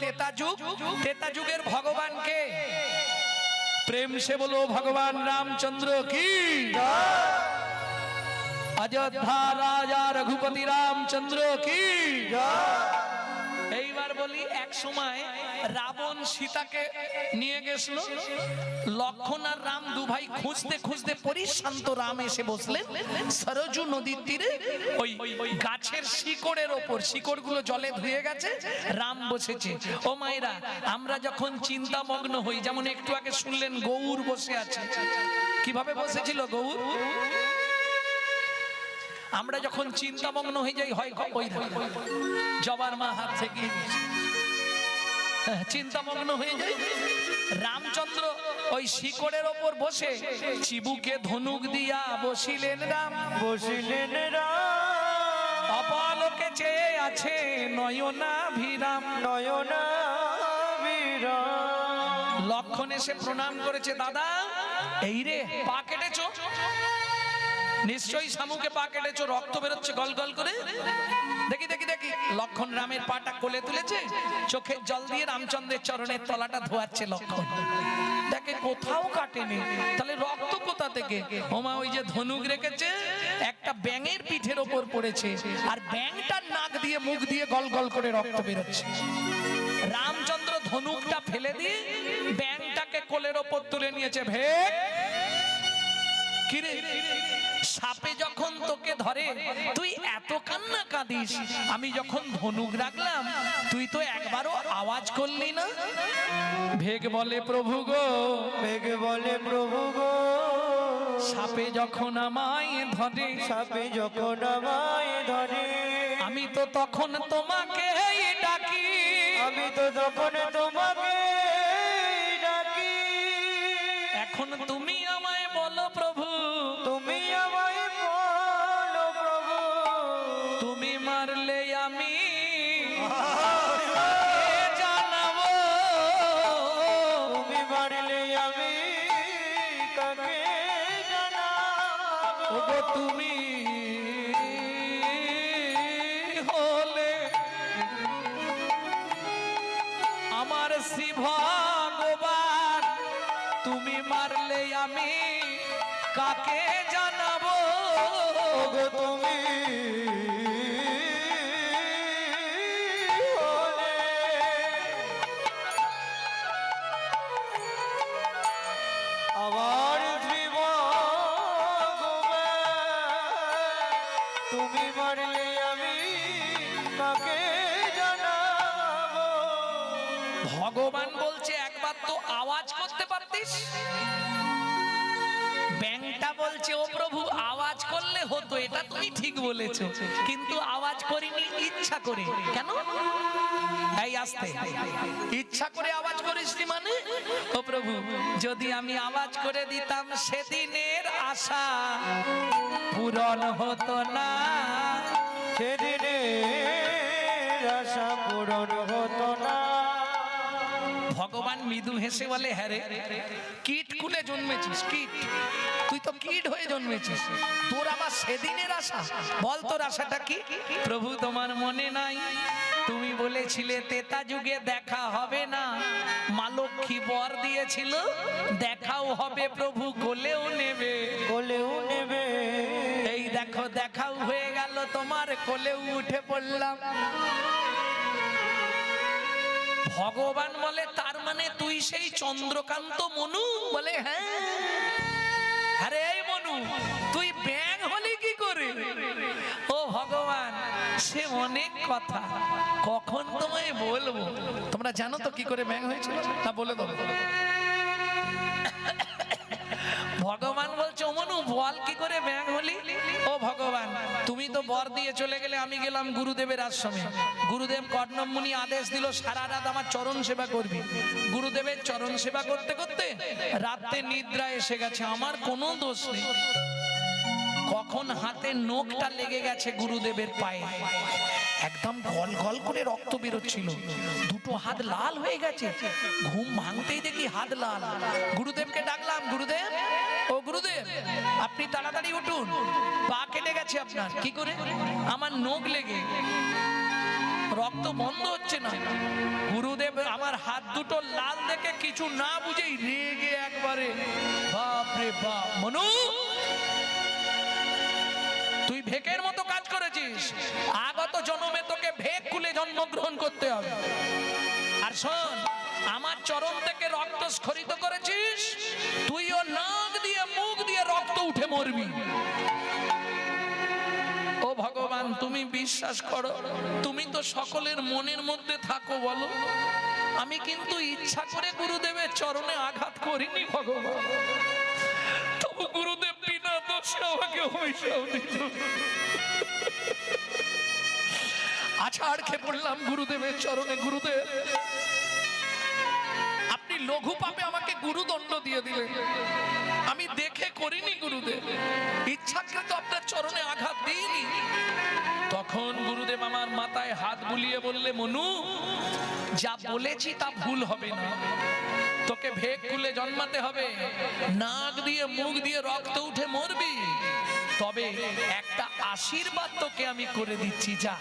তেতা যুগ, তেতা যুগের ভগবানকে। প্রেম সে বলো, ভগবান রামচন্দ্র কি? অযোধ্যা রাজা রঘুপতি রামচন্দ্র কি? এইবার বলি, এক সময় রাবণ সীতাকে নিয়ে গেছিল। লক্ষণ আর রাম দু ভাই খুঁজতে খুঁজতে পরিশান্ত রাম এসে বসলেন সরজু নদীর তীরে। ওই গাছের শিকড়ের ওপর, শিকড়গুলো জলে ধুয়ে গেছে। রাম বসেছে, ও মায়েরা, আমরা যখন চিন্তামগ্ন হই, যেমন একটু আগে শুনলেন গৌর বসে আছে। কীভাবে বসেছিল গৌর? আমরা যখন চিন্তামগ্ন হয়ে যাই হয় ওই জবার মা হাত থেকে চিন্তামগ্ন হয়ে যাই। রামচন্দ্র ওই শিকড়ের ওপর বসে চিবুকে ধনুক দিয়া বসিলেন রাম। বসিলেন রাম। অপালকে চেয়ে আছে নয়না ভিরাম নয়না বিরাম লক্ষণ এসে প্রণাম করেছে দাদা এই রে নিশ্চয়ই শামুকে পা কেটেছো, রক্ত বেরোচ্ছে, গল গল করে। দেখি দেখি দেখি। লক্ষণ রামের পাটা কোলে তুলেছে, চোখের জল দিয়ে রামচন্দ্রের চরণের তলাটা ধোয়াচ্ছে লক্ষণ। দেখে কোথাও কাটেনি। তাহলে রক্ত কোথা থেকে? ওমা, ওই যে ধনুক রেখেছে, একটা ব্যাঙের পিঠের ওপর পড়েছে, আর ব্যাঙটার নাক দিয়ে মুখ দিয়ে গল গল করে রক্ত বেরোচ্ছে। রামচন্দ্র ধনুকটা ফেলে দিয়ে ব্যাংটাকে কোলের ওপর তুলে নিয়েছে ভেক কিরে? সাপে যখন তোকে ধরে তুই এত কান্না কাঁদিস। আমি যখন ধনুক রাখলাম তুই তো একবারও আওয়াজ করলি না? ভেগ বলে প্রভু গো। মেঘ বলে প্রভু গো। সাপে যখন আমায় ধরে সাপে যখন আমায় ধরে। আমি তো তখন তোমাকে ডাকি। আমি তো তখন তোমাকে তুমি তুমি মারলে আমি কাকে ভগবান বলছে একবার তো আওয়াজ করতে পারতিস? বলছে ও প্রভু আওয়াজ করলে হতো এটা তুমি ঠিক বলেছ। কিন্তু আওয়াজ করিনি ইচ্ছা করে। কেন? এই আসতে। ইচ্ছা করে আওয়াজ করিসনি মানে? ও প্রভু যদি আমি আওয়াজ করে দিতাম সেদিনের আশা পূরণ হতো না। সেদিনে আশা পূরণ হতো না। ভগবান মৃদু হেসে বলে হ্যাঁ রে কীট কুলে জন্মেছিস কীট। তুই তো কীট হয়ে জন্মেছিস। তোর আবার সেদিনের আশা? বল তোর আশাটা কি? প্রভু তোমার মনে নাই? তুমি বলেছিলে তেতা যুগে দেখা হবে না। মা লক্ষ্মী বর দিয়েছিল দেখাও হবে প্রভু কোলেও নেবে। কোলেও নেবে। এই দেখো দেখাও হয়ে গেল তোমার কোলেও উঠে পড়লাম। ভগবান বলে তার মানে তুই সেই চন্দ্রকান্ত মনু? বলে হ্যাঁ। আরে মনু, তুই ব্যাং হলি কি করে? ও ভগবান, সে অনেক কথা। কখন তোমায় বলব? তোমরা জানো তো কি করে ব্যাং হয়েছিল না, বলে দেবো ভগবান বলছে, অমনু, বল কি করে ব্যাং হলি? ও ভগবান, তুমি তো বর দিয়ে চলে গেলে আমি গেলাম গুরুদেবের আশ্রমে। গুরুদেব কর্ণমুনি আদেশ দিল, সারা রাত আমার চরণ সেবা করবি। গুরুদেবের চরণ সেবা করতে করতে রাতে নিদ্রা এসে গেছে, আমার কোনো দোষ নেই। কখন হাতে নোকটা লেগে গেছে গুরুদেবের পায়ে। একদম গল গল করে রক্ত বেরোচ্ছিল। দুটো হাত লাল হয়ে গেছে। ঘুম ভাঙতেই দেখি হাত লাল। গুরুদেবকে ডাকলাম, গুরুদেব, ও গুরুদেব, আপনি তাড়াতাড়ি উঠুন। পা কেটে গেছে আপনার। কি করে? আমার নোক লেগে। রক্ত বন্ধ হচ্ছে না। গুরুদেব আমার হাত দুটো লাল দেখে কিছু না বুঝেই রেগে একবারে। বাপ রে বাপ, মনু তুই ভেকের মতো কাজ করেছিস। আগত জন্মে তোকে ভেক খুলে জন্মগ্রহণ করতে হবে। আর শোন, আমার চরণ থেকে রক্ত স্খরিত করেছিস, তুইও নাক দিয়ে মুখ দিয়ে রক্ত উঠে মরবি। ও ভগবান, তুমি বিশ্বাস করো, তুমি তো সকলের মনের মধ্যে থাকো বলো। আমি কিন্তু ইচ্ছা করে গুরুদেবের চরণে আঘাত করিনি ভগবান। আমাকে অভিশাপ আছাড় খেয়ে পড়লাম গুরুদেবের চরণে, গুরুদেব। আপনি লঘু পাপে আমাকে গুরুদণ্ড দিয়ে দিলেন। আমি দেখে করিনি গুরুদেব। ইচ্ছাকৃত আপনার চরণে আঘাত দিইনি। তখন গুরুদেব আমার মাথায় হাত বুলিয়ে বললে, মনু, যা বলেছি তা ভুল হবে না। তোকে ভেগ খুলে জন্মাতে হবে। নাক দিয়ে, মুখ দিয়ে রক্ত উঠে মরবি। তবে একটা আশীর্বাদ তোকে আমি করে দিচ্ছি, যা।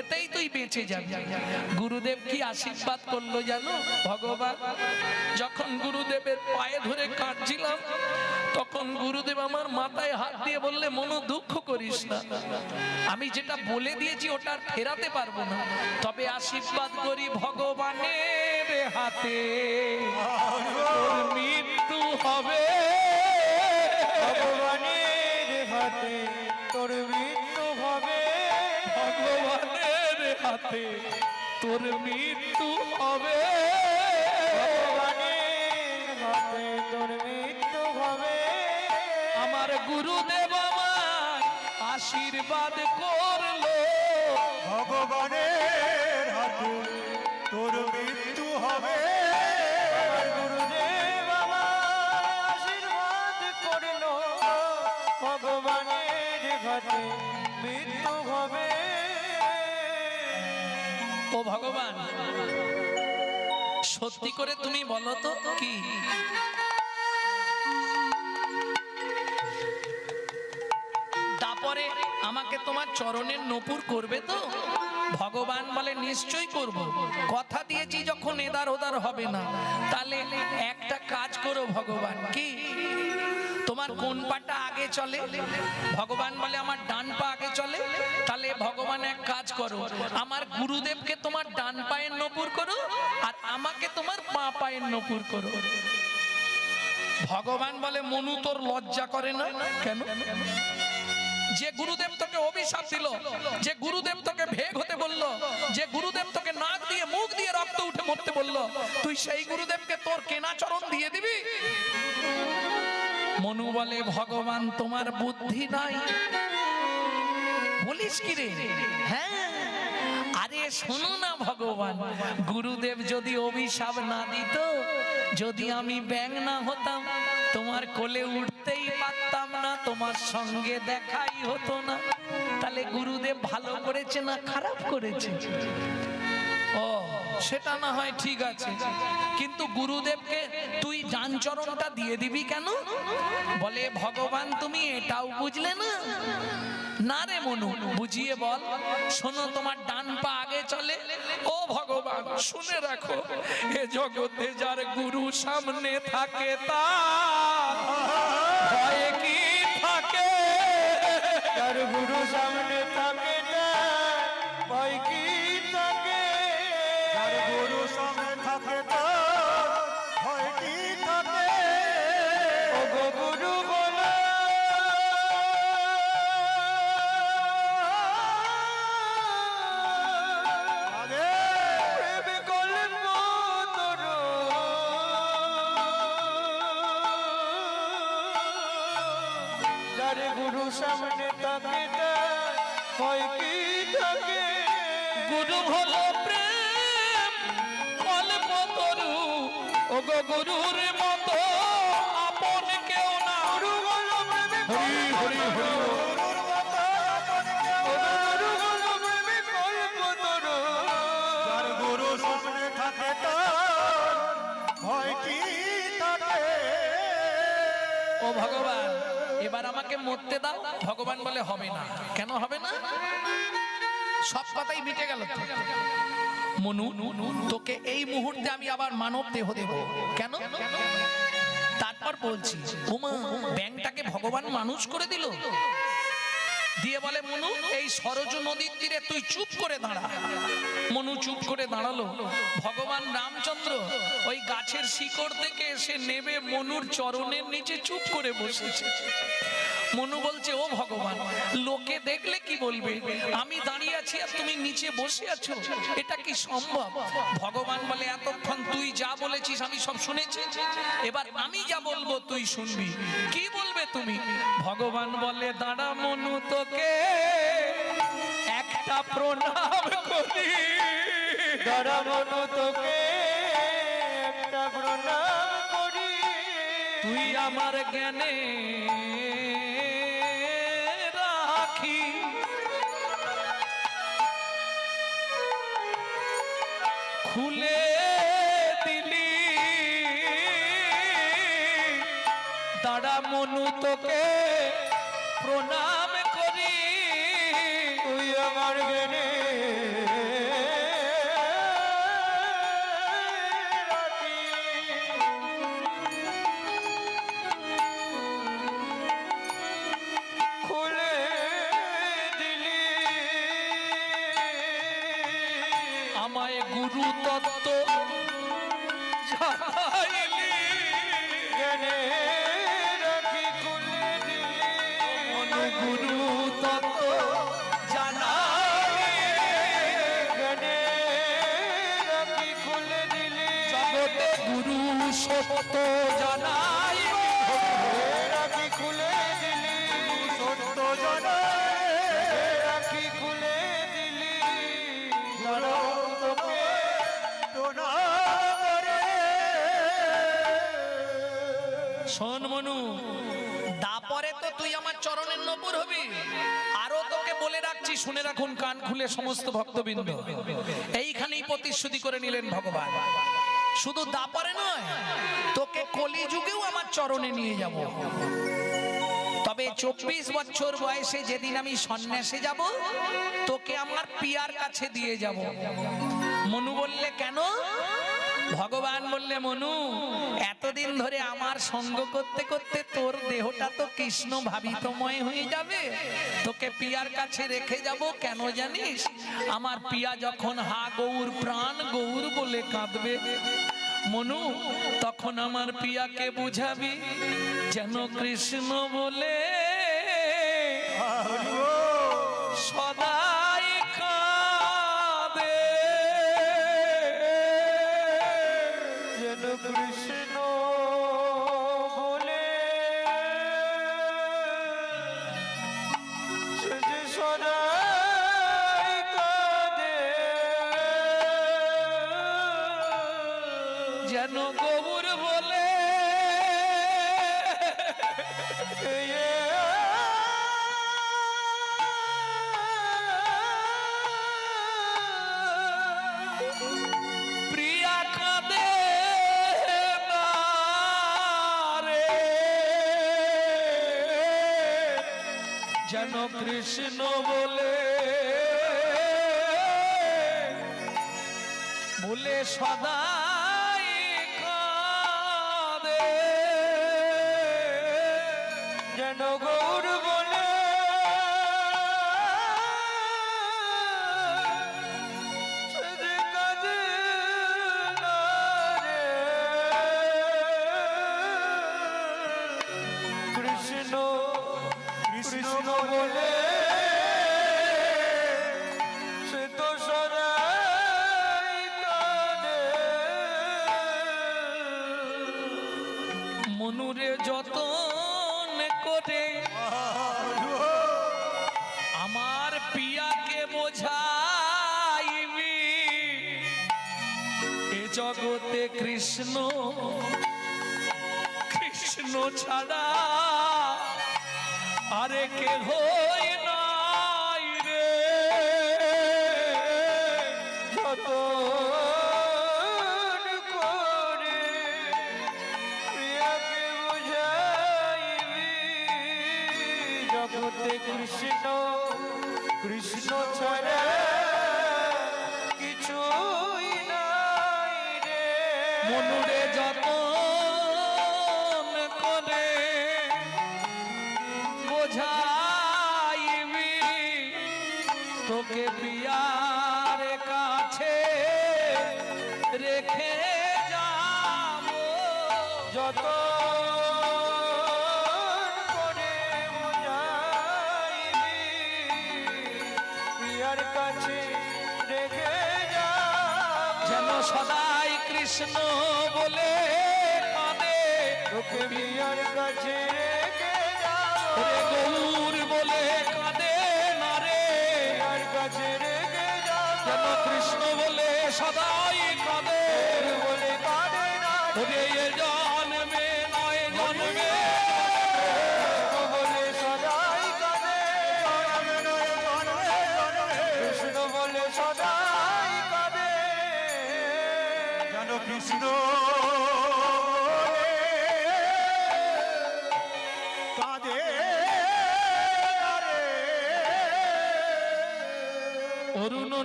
এতেই তুই বেঁচে যাবি। গুরুদেব কি আশীর্বাদ করল জানো? ভগবান, যখন গুরুদেবের পায়ে ধরে কাঁদছিলাম তখন গুরুদেব আমার মাথায় হাত দিয়ে বললে, মনো, দুঃখ করিস না। আমি যেটা বলে দিয়েছি, ওটা ফেরাতে পারব না। তবে আশীর্বাদ করি ভগবানের হাতে। মৃত্যু হবে ভগবানের হাতে। তোর মৃত্যু হবে ভগবানের হাতে। তোর মৃত্যু হবে আশীর্বাদ করল। ভগবানের হাতে তোর মৃত্যু হবে। গুরুদেব আশীর্বাদ করিল। ভগবানের হাতে মৃত্যু হবে। ও ভগবান সত্যি করে তুমি বলো তো কি? তোমার চরণের নপুর করবে তো? ভগবান বলে, নিশ্চয়ই করব। কথা দিয়েছি যখন এদার ওদার হবে না। তাহলে একটা কাজ করো ভগবান, কি? তোমার কোন পাটা আগে চলে? ভগবান বলে, আমার ডান পা আগে চলে? তাহলে ভগবান এক কাজ করো, আমার গুরুদেবকে তোমার ডান পায়ের নপুর করো, আর আমাকে তোমার পা পায়ের নপুর করো। ভগবান বলে, মনু তোর লজ্জা করে না? কেন? যে গুরুদেব তোকে অভিশাপ দিল, যে গুরুদেব তোকে ভেগ হতে বলল, যে গুরুদেব তোকে নাক দিয়ে, মুখ দিয়ে রক্ত উঠে মরতে বলল, তুই সেই গুরুদেবকে তোর কেনা চরণ দিয়ে দিবি? মনু বলে, ভগবান, তোমার বুদ্ধি নাই। বলিস কি রে? হ্যাঁ? আরে শোনো না ভগবান, গুরুদেব যদি অভিশাপ না দিত যদি আমি ব্যাং না হতাম, তোমার কোলে উঠতেই পারতাম না, তোমার সঙ্গে দেখাই হতো না। তাহলে গুরুদেব ভালো করেছে না খারাপ করেছে? ও, সেটা না হয় ঠিক আছে। কিন্তু গুরুদেবকে তুই যানচরণটা দিয়ে দিবি কেন? বলে, ভগবান, তুমি এটাও বুঝলে না? না রে মনু, বুঝিয়ে বল। শোনো, তোমার ডান পা আগে চলে। ও ভগবান, শুনে রাখো, এ জগতে যার গুরু সামনে থাকে তা ভয়ে কি থাকে? তার গুরু সামনে এবার আমাকে মরতে দাও। ভগবান বলে, হবে না। কেন হবে না? সব কথাই মিটে গেল। মনু, তোকে এই মুহূর্তে আমি আবার মানব দেহ দেব। কেন? তারপর বলছি, ওমা, ব্যাংকটাকে ভগবান মানুষ করে দিল? দিয়ে বলে, মনু, এই সরজ নদীর তীরে তুই চুপ করে দাঁড়া। মনু চুপ করে দাঁড়াল। ভগবান রামচন্দ্র ওই গাছের শিকড় থেকে এসে নেবে মনুর চরণের নিচে চুপ করে বসেছে। মনু বলছে, ও ভগবান, লোকে দেখলে কি বলবে? আমি দাঁড়িয়ে আছি আর তুমি নিচে বসে আছো। এটা কি সম্ভব? ভগবান বলে, এতক্ষণ তুই যা বলেছিস আমি সব শুনেছি। এবার আমি যা বলব তুই শুনবি। কি বলবে তুমি? ভগবান বলে, দাঁড়া মনু তোকে একটা প্রণাম করি। দাঁড়া মনু তোকে একটা প্রণাম করি। তুই আমার জ্ঞানে রাখি। খুলে দিলি। দাঁড়া মনু তোকে প্রণাম গুরু তত্ত্ব গুরু তত্ত্ব দিলি। জগতে গুরু সত্য জানাই নপুর আরও তোকে বলে রাখছি, শুনে রাখুন, কান খুলে সমস্ত ভক্তবৃন্দ। এইখানেই প্রতিশ্রুতি করে নিলেন ভগবান। শুধু দাপরে নয়, তোকে কলিযুগেও আমার চরণে নিয়ে যাব। তবে চব্বিশ বছর বয়সে যেদিন আমি সন্ন্যাসে যাব, তোকে আমার পিয়ার কাছে দিয়ে যাব। মনু বললে, কেন? ভগবান বললে, মনু, এতদিন ধরে আমার সঙ্গ করতে করতে তোর দেহটা তো কৃষ্ণ ভাবিতময় হয়ে যাবে। তোকে পিয়ার কাছে রেখে যাব কেন জানিস? আমার পিয়া যখন হা গৌর প্রাণ গৌর বলে কাঁদবে। মনু, তখন আমার পিয়াকে বুঝাবি, যেন কৃষ্ণ বলে কৃষ্ণ বলে বলে সদাই কাঁদে। যেন গৌর জগতে কৃষ্ণ কৃষ্ণ ছাড়া আরে কে হই নাই রে। জগতে কৃষ্ণ কৃষ্ণ ছাড়া যত করে বুঝাইবি প্রিয়ার কাছে রেখে যা যেন সদাই কৃষ্ণ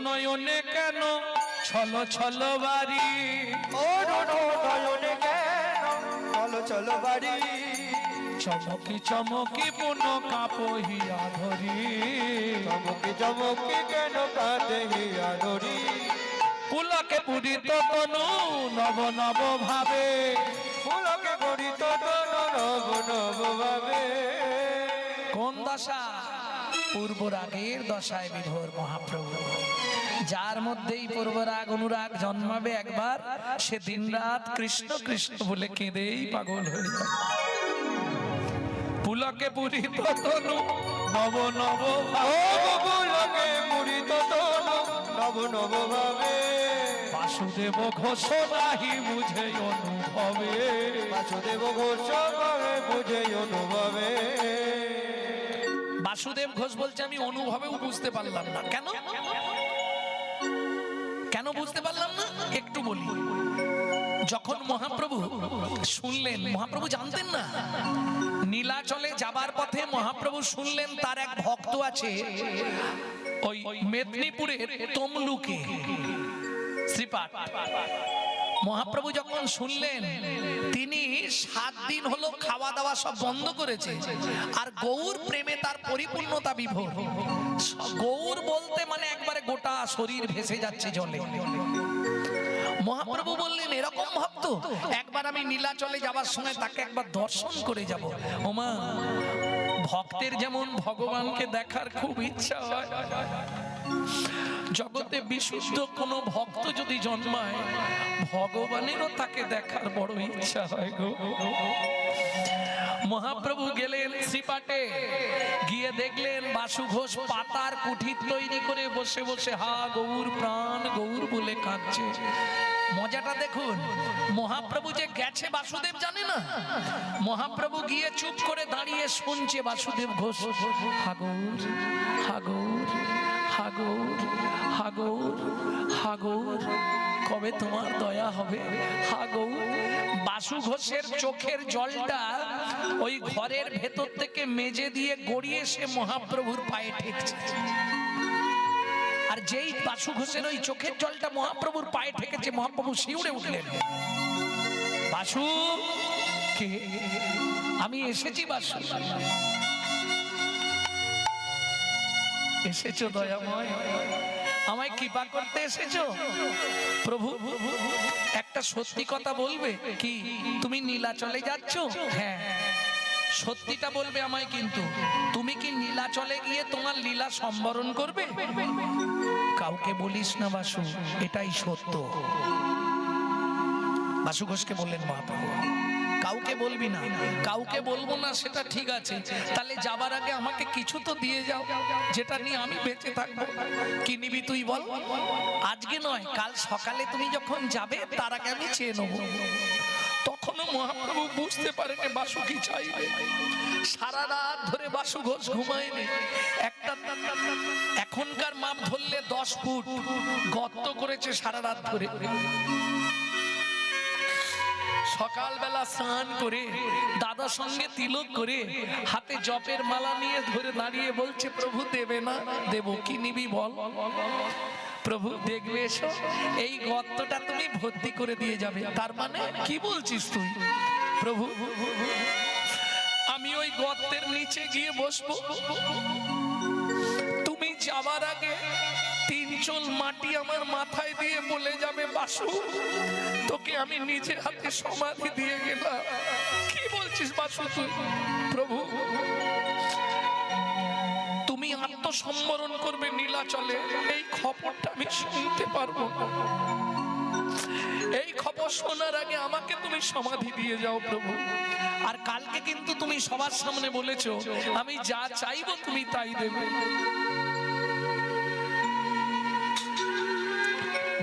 নয়নে কেন? ছল ছল বাড়ি। ও নয়নে কেন? চলো চলো বাড়ি। চমকি চমকি পুন কাপহিয়া ধরি। চমকে চমকি কেন কাঁদে ধরি? পুলকে পুরিত তনু নব নব ভাবে। ফুলকে করি তো নব নব ভাবে। কোন দশা? পূর্বরাগের দশায় বিভোর মহাপ্রভু। যার মধ্যেই পূর্বরাগ অনুরাগ জন্মাবে একবার সে দিনরাত কৃষ্ণ কৃষ্ণ বলে কেঁদেই পাগল হয়ে যাবে। পুলকে পুরিত তনু নব নব ও ভাবে। ফুলকে মুড়ি তো নব নব ভাবে। বাসুদেব ঘোষ নাহি বুঝে অনুভবে। বাসুদেব ঘোষ ভাবে বুঝে অনুভবে। বাসুদেব ঘোষ বলছে আমি অনুভবেও বুঝতে পারলাম না। কেন? কেন বুঝতে পারলাম না? একটু বলি। যখন মহাপ্রভু শুনলেন মহাপ্রভু জানতেন না? নীলাচলে যাবার পথে মহাপ্রভু শুনলেন তার এক ভক্ত আছে ওই মেদিনীপুরের তমলুকে। শ্রীপাঠ মহাপ্রভু যখন শুনলেন, তিনি সাত দিন হলো খাওয়া দাওয়া সব বন্ধ করেছে। আর গৌর প্রেমে তার পরিপূর্ণতা বিভোর। গৌর বলতে মানে একবারে গোটা শরীর ভেসে যাচ্ছে জলে। মহাপ্রভু বললেন, এরকম ভক্ত, একবার আমি নীলাচলে যাবার সময় তাকে একবার দর্শন করে যাব। ওমা, ভক্তের যেমন ভগবানকে দেখার খুব ইচ্ছা হয়। জগতে বিশুদ্ধ কোনো ভক্ত যদি জন্মায়, ভগবানেরও তাকে দেখার বড় ইচ্ছা হয় গো। মহাপ্রভু গেলেন শ্রীপাটে গিয়ে দেখলেন বাসু ঘোষ পাতার কুঠির তৈরি করে বসে বসে, হা, গৌর প্রাণ, গৌর বলে কাঁদছে। মজাটা দেখুন, মহাপ্রভু যে গেছে বাসুদেব জানে না। মহাপ্রভু গিয়ে চুপ করে দাঁড়িয়ে শুনছে বাসুদেব ঘোষ হাগৌর হাগৌর হাগৌর হাগৌর হাগৌর, কবে তোমার দয়া হবে? হাগৌর, বাসু ঘোষের চোখের জলটা ওই ঘরের ভেতর থেকে মেজে দিয়ে গড়িয়ে সে মহাপ্রভুর পায়ে ঠেকছে। আর যেই বাসু ঘোষের ওই চোখের জলটা মহাপ্রভুর পায়ে ঠেকেছে, মহাপ্রভু শিউরে উঠলেন। বাসু, কে? আমি এসেছি বাসু। এসেছ দয়াময়। আমায় কৃপা করতে এসেছ? প্রভু, একটা সত্যি কথা বলবে কি? তুমি নীলাচলে যাচ্ছ? হ্যাঁ। সত্যিটা বলবে আমায় কিন্তু। তুমি কি নীলাচলে গিয়ে তোমার লীলা সম্বরণ করবে? কাউকে বলিস না বাসু, এটাই সত্য। বাসু ঘোষকে বললেন মহাপ্রভু। কাউকে বলবি না। কাউকে বলব না, সেটা ঠিক আছে। তাহলে যাবার আগে আমাকে কিছু তো দিয়ে যাও। যেটা নিয়ে আমি বেঁচে থাকব। কি নিবি তুই বল? আজকে নয়, কাল সকালে তুমি যখন যাবে, তার আগে আমি চেয়ে নেব। তখনও মহাপ্রভু বুঝতে পারেনি বাসু কি চাইবে সারা রাত ধরে বাসু ঘোষ ঘুমায়নি একটা এখনকার মাপ ধরলে দশ ফুট। গর্ত করেছে সারা রাত ধরে। সকালবেলা স্নান করে, দাদা সঙ্গে তিলক করে, হাতে জপের মালা নিয়ে ধরে দাঁড়িয়ে বলছে, প্রভু, দেবে না। দেব, কি নিবি বল? প্রভু, দেখবে এসো, এই গর্তটা তুমি ভর্তি করে দিয়ে যাবে। তার মানে কি বলছিস তুই? প্রভু, আমি ওই গর্তের নিচে গিয়ে বসবো। তুমি যাবার আগে তিন মাটি আমার মাথায় দিয়ে বলে যাবে, বাসু, তোকে আমি নিজের হাতে সমাধি দিয়ে গেলাম। কি বলছিস বাসু তুই? প্রভু, তুমি আত্মসম্বরণ করবে নীলাচলে। এই খবরটা আমি শুনতে পারব। এই খবর শোনার আগে আমাকে তুমি সমাধি দিয়ে যাও প্রভু। আর কালকে কিন্তু তুমি সবার সামনে বলেছ, আমি যা চাইব তুমি তাই দেবে।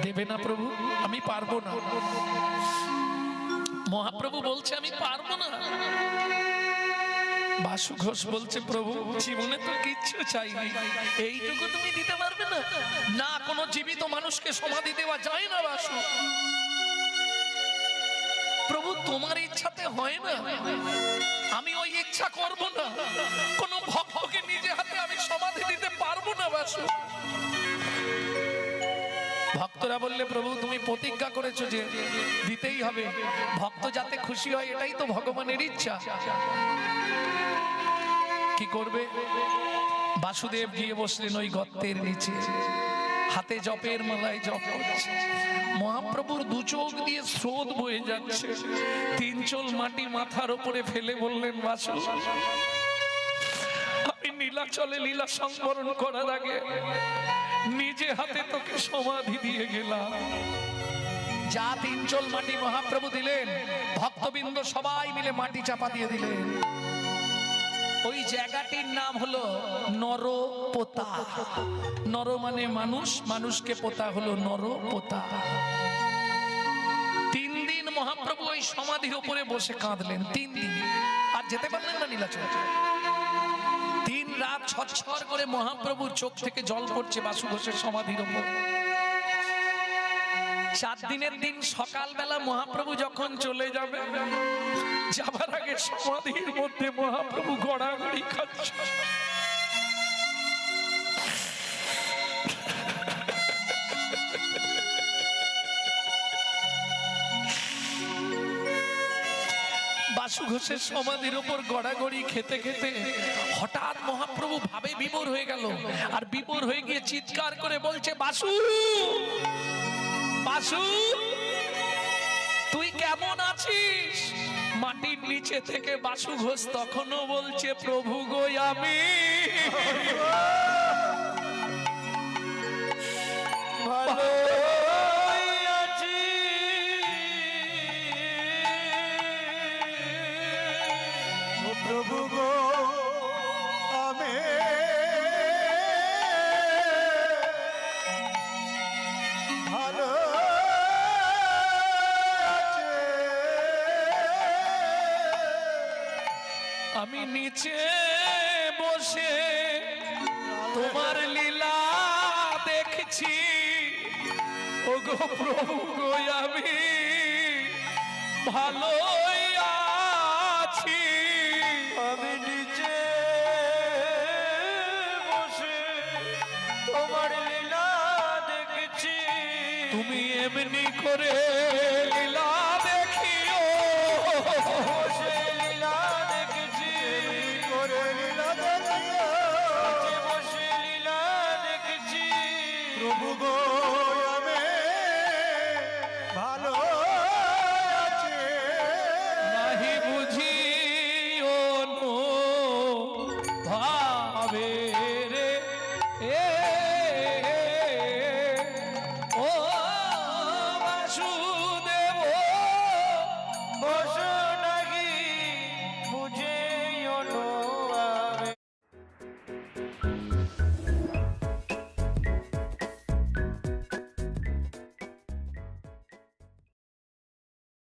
দেবে না প্রভু, আমি পারব না। মহাপ্রভু বলছে, আমি পারব না। বাসু ঘোষ বলছে, প্রভু, জীবনে তো কিচ্ছু চাইনি এইটুকু তুমি দিতে পারবে না? না, কোনো জীবিত মানুষকে সমাধি দেওয়া যায় না, বাসু। প্রভু, তোমার ইচ্ছাতে হয় না। আমি ওই ইচ্ছা করব না। কোন ভক্তকে নিজে হাতে আমি সমাধি দিতে পারব না, বাসু। ভক্তরা বললে, প্রভু, তুমি প্রতিজ্ঞা করেছ যে দিতেই হবে। ভক্ত যাতে খুশি হয়, এটাই তো ভগবানের ইচ্ছা। কি করবে? বাসুদেব গিয়ে বসলেন ওই গর্তের নিচে। হাতে জপের মালায় জপ করছে। মহাপ্রভুর দু চোখ দিয়ে স্রোত বয়ে যাচ্ছে। তিন চোল মাটি মাথার উপরে ফেলে বললেন, বাসু, আমি নীলাচলে লীলা সংবরণ করার আগে নিজে হাতে তোকে সমাধি দিয়ে গেলাম। যা তিন চোল মাটি মহাপ্রভু দিলেন, ভক্তবৃন্দ সবাই মিলে মাটি চাপা দিয়ে দিলেন। ওই জায়গাটির নাম হলো নরপোতা। নর মানে মানুষ, মানুষকে পোতা হলো নরপোতা। তিন দিন মহাপ্রভু ওই সমাধির উপরে বসে কাঁদলেন, তিন দিন। আর যেতে পারলেন না নীলাচল? রাত ছর করে মহাপ্রভুর চোখ থেকে জল পড়ছে বাসু ঘোষের সমাধির উপর চার দিনের দিন সকালবেলা মহাপ্রভু যখন চলে যাবে, যাবার আগে সমাধির মধ্যে মহাপ্রভু গড়াগড়ি খাচ্ছে। ঘোষের সমাধির উপর গড়াগড়ি খেতে খেতে হঠাৎ মহাপ্রভু ভাবে বিভোর হয়ে গেল। আর বিভোর হয়ে গিয়ে চিৎকার করে বলছে, বাসু বাসু, তুই কেমন আছিস? মাটির নিচে থেকে বাসু ঘোষ তখনও বলছে, প্রভু গো, আমি ভালোই প্রভু গো, আমি ভালো আমি নিচে বসে তোমার লীলা দেখছি। ও গো প্রভু গো, আমি ভালোই এমনি করে